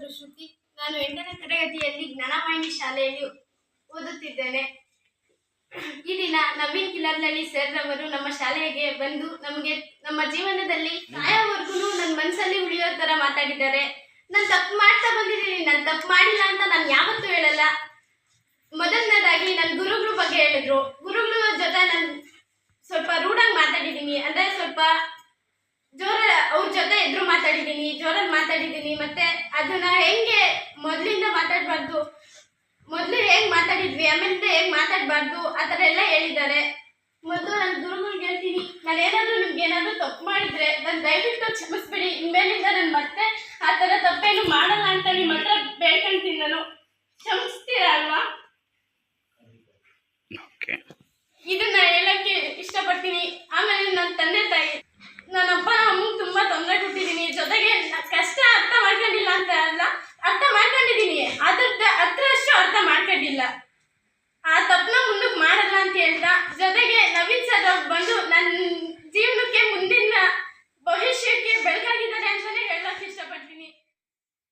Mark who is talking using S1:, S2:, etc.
S1: ಹೆಸರು ಶ್ರುತಿ, ನಾನು ಎಂಟನೇ ತರಗತಿಯಲ್ಲಿ ಜ್ಞಾನವಾಹಿನಿ ಶಾಲೆಯಲ್ಲಿ ಓದುತ್ತಿದ್ದೇನೆ. ಈ ದಿನ ನವೀನ್ ಕಿಲರ್ನಳ್ಳಿ ಸರ್ ಅವರು ನಮ್ಮ ಶಾಲೆಗೆ ಬಂದು ನಮಗೆ ನಮ್ಮ ಜೀವನದಲ್ಲಿ ಸಾಯೋವರೆಗೂ ನನ್ನ ಮನಸ್ಸಲ್ಲಿ ಉಳಿಯೋ ತರ ಮಾತಾಡಿದ್ದಾರೆ. ನಾನು ತಪ್ಪು ಮಾಡ್ತಾ ಬಂದಿದ್ದೀನಿ, ನಾನು ತಪ್ಪು ಮಾಡಿಲ್ಲ ಅಂತ ನಾನು ಯಾವತ್ತೂ ಹೇಳಲ್ಲ. ಮೊದಲನೇದಾಗಿ ನನ್ನ ಗುರುಗಳ ಬಗ್ಗೆ ಹೇಳಿದ್ರು. ಗುರುಗಳ ಜೊತೆ ನಾನು ಸ್ವಲ್ಪ ರೂಢಾಗಿ ಮಾತಾಡಿದ್ದೀನಿ. ಅಂದರೆ ಸ್ವಲ್ಪ ಎದುರು ಮಾತಾಡಿದ್ದೀನಿ ಜೋರಾಗಿ ಮಾತಾಡಿದ್ದೀನಿ ಮತ್ತೆ ಅದನ್ನ ಹೆಂಗೆ ಮೊದಲಿಂದ ಮಾತಾಡಬಾರ್ದು, ಮೊದಲು ಹೇಗೆ ಮಾತಾಡಿದ್ವಿ ಆಮೇಲೆ ಹೇಗೆ ಮಾತಾಡಬಾರ್ದು, ಆ ಥರ ಎಲ್ಲ ಹೇಳಿದ್ದಾರೆ. ಮೊದಲು ನಾನು ಗುರುಗಳಿಗೆ ಹೇಳ್ತೀನಿ, ನಾನು ಏನಾದರೂ ನಿಮ್ಗೆ ಏನಾದರೂ ತಪ್ಪು ಮಾಡಿದ್ರೆ ನಾನು ದಯವಿಟ್ಟು ಕ್ಷಮಿಸ್ಬಿಡಿ, ಇನ್ಮೇಲಿಂದ ನಾನು ಮತ್ತೆ ಆ ಥರ ತಪ್ಪೇನು ಮಾಡಲ್ಲ ಅಂತ ನಿಮ್ಮ ಹತ್ರ ನಾನು. ಕ್ಷಮಿಸ್ತೀರಾ ಅಲ್ವಾ?
S2: ಓಕೆ
S1: मिला आज अपना